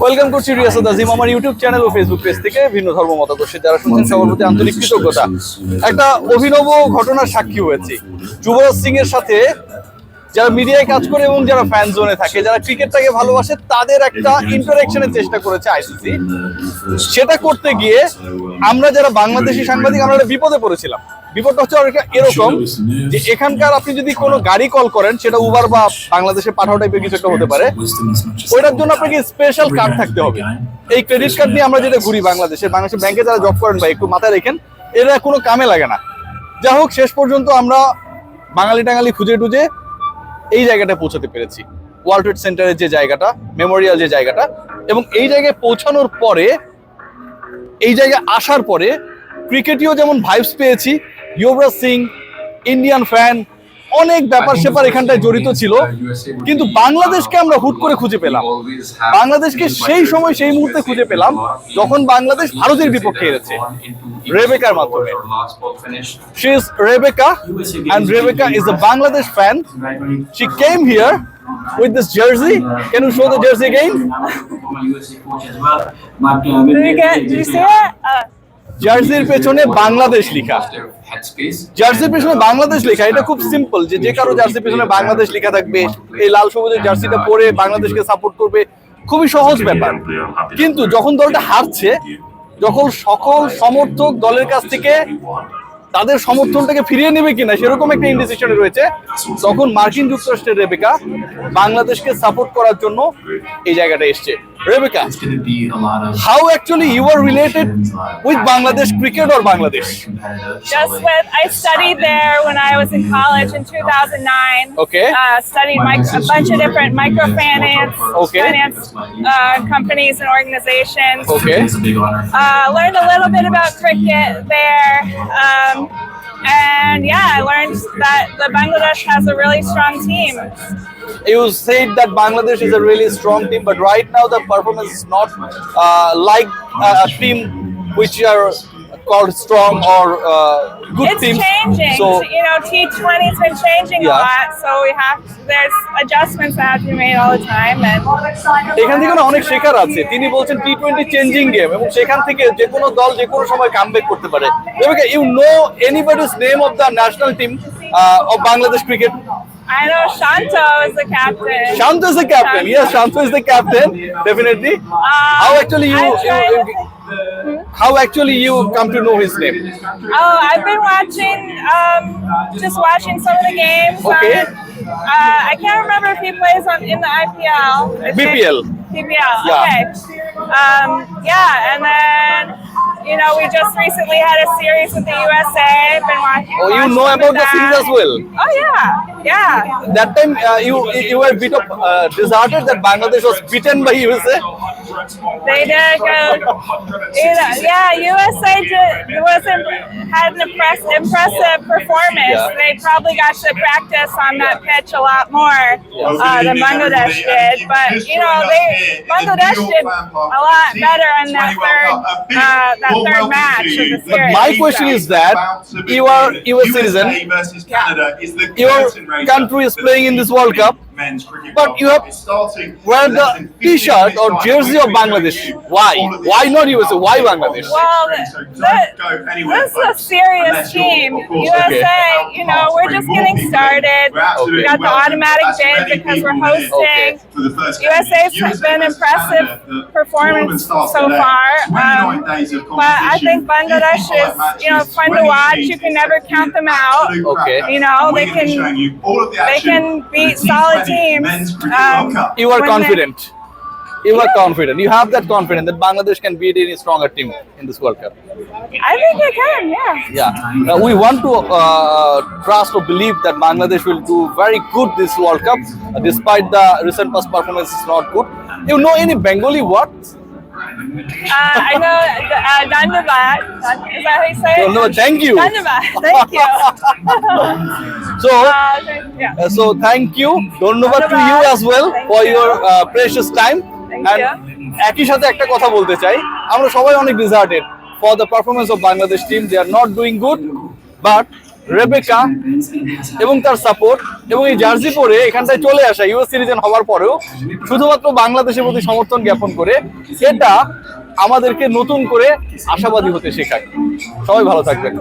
Welcome করছি রিয়াসাদ আজিম আমার YouTube channel ও ফেসবুক পেজ থেকে ভিন্ন ধর্ম মতাদর্শী যারা শুনছেন, সবার প্রতি আন্তরিক কৃতজ্ঞতা। একটা অভিনব ঘটনার সাক্ষী হয়েছি। যুবরাজ সিং এর সাথে যারা মিডিয়ায় কাজ করে এবং যারা ফ্যান জোনে থাকে, যারা ক্রিকেটটাকে ভালোবাসে, তাদের একটা ইন্টারাকশনের চেষ্টা করেছে আইসিসি সেটা করতে গিয়ে আমরা যারা বাংলাদেশি সাংবাদিক, আমরা বিপদে পড়েছিলাম। বিপদটা হচ্ছে অনেকটা এরকম যে এখানকার আপনি যদি কোনো গাড়ি কল করেন সেটা উবার বা বাংলাদেশে পাঠাও টাইপের কিছু একটা হতে পারে। ওইটার জন্য আপনাকে স্পেশাল কার্ড থাকতে হবে। এই ক্রেডিট কার্ড নিয়ে আমরা যেটা ঘুরি বাংলাদেশে বাংলাদেশের ব্যাংকে যারা জব করেন ভাই একটু মাথায় রেখেন এরা কোনো কামে লাগে না। যাই হোক শেষ পর্যন্ত আমরা বাঙালি টাঙালি খুঁজে টুজে এই জায়গাটা পৌঁছাতে পেরেছি। ওয়ার্ল্ড ট্রেড সেন্টারের যে জায়গাটা মেমোরিয়াল যে জায়গাটা এবং এই জায়গায় পৌঁছানোর পরে এই জায়গায় আসার পরে ক্রিকেটীয় যেমন ভাইবস পেয়েছি যুবরাজ সিং, ইন্ডিয়ান ফ্যান, অনেক ব্যাপার সেপার এখানটায় জড়িত ছিল। কিন্তু বাংলাদেশকে আমরা হুট করে খুঁজে পেলাম। বাংলাদেশকে সেই সময় সেই মুহূর্তে খুঁজে পেলাম, যখন বাংলাদেশ ভারতের বিপক্ষে এসেছে রেবেকার মাধ্যমে। She Rebecca and Rebecca is a Bangladesh fan she came here with this jersey can you show the jersey game জার্সির পেছনে বাংলাদেশ লেখা। জার্সির পেছনে বাংলাদেশ লেখা, এটা খুব সিম্পল যে যে কারও জার্সির পেছনে বাংলাদেশ লেখা থাকবে, এই লাল সবুজের জার্সিটা পরে বাংলাদেশকে সাপোর্ট করবে, খুবই সহজ ব্যাপার। কিন্তু যখন দলটা হারছে, যখন সকল সমর্থক দলের কাছ থেকে তাদের সমর্থনটাকে ফিরিয়ে নেবে কিনা, সেরকম একটা ইন্ডিসিশনে রয়েছে, তখন মার্কিন যুক্তরাষ্ট্রের রেবেকা বাংলাদেশকে সাপোর্ট করার জন্য এই জায়গাটা এসছে। Rebecca, it's going to be a lot of how actually um, you are related with Bangladesh cricket or Bangladesh? Just with I studied there when I was in college in 2009. Okay. Uh, studied my, a bunch of different microfinance okay. finance uh, companies and organizations. Okay. Uh, learned a little bit about cricket there. Um, and yeah, I learned that the Bangladesh has a really strong team. You said that Bangladesh is a really strong team, but right now the performance is not uh, like a team which are called strong or uh, good it's teams. changing. So you know, T20's been changing Yeah. a lot, so we have there's adjustments that have to be made all the time. And এখান থেকে না অনেক শেখার আছে তিনি বলছেন T twenty changing game এবং সেখান থেকে যে কোনো দল যে কোনো সময় কামব্যাক করতে পারে you know anybody's name of the national team of Bangladesh cricket I know Shanto is the captain. Shanto is the captain. Yes, Shanto is the captain. Definitely. How actually you, trying how actually you come to know his name? Oh, I've been watching, um, just watching some of the games. Okay. on- uh, I can't remember if he plays on in the IPL. I BPL. BPL. Yeah. Okay. Um, yeah, and then you know we just recently had a series with the USA. I've been watching. Oh, you know about the series as well. Oh yeah, yeah. That time uh, you you were a bit of uh, disheartened that Bangladesh was beaten by USA. They did good. You know, yeah, USA did, was imp- had an impress, impressive performance. Yeah. They probably got to practice on that pitch a lot more uh, than Bangladesh did. But you know, they Bangladesh did a lot better in that third uh, that third match of the But series. my question is that you are US citizen. Your country is playing in this World Cup. But you have wear the T-shirt or jersey of Bangladesh. Why? Why not USA? Why Bangladesh? Well, th- th- this is a serious team. USA, you know, we're just getting started. We got the automatic bid because we're hosting. USA's been impressive performance so far. Um, but I think Bangladesh is, you know, fun to watch. You can never count them out. Okay. You know, they can they can beat solid teams. Um, You are when they- confident you are confident. You have that confidence that Bangladesh can beat any stronger team in this World Cup. I think they can, yeah. Yeah. Now we want to uh, trust or believe that Bangladesh will do very good this World Cup, uh, despite the recent past performance is not good. You know any Bengali words? Uh, I know uh, Is that how you say it? Oh, no, thank you. Dandabad. Thank you. so, uh, thank, yeah. uh, so thank you. To you as well thank for you. your uh, precious time. You. একই সাথে একটা কথা বলতে চাই। আমরা সবাই অনেক deserted for the performance of Bangladesh team they are not doing good but Rebecca এবং তার সাপোর্ট এবং এই জার্সি পরে এখানটায় চলে আসা ইউএস সিটিজেন হওয়ার পরেও শুধুমাত্র বাংলাদেশের প্রতি সমর্থন জ্ঞাপন করে এটা আমাদেরকে নতুন করে আশাবাদী হতে শেখায়। সবাই ভালো থাকবেন।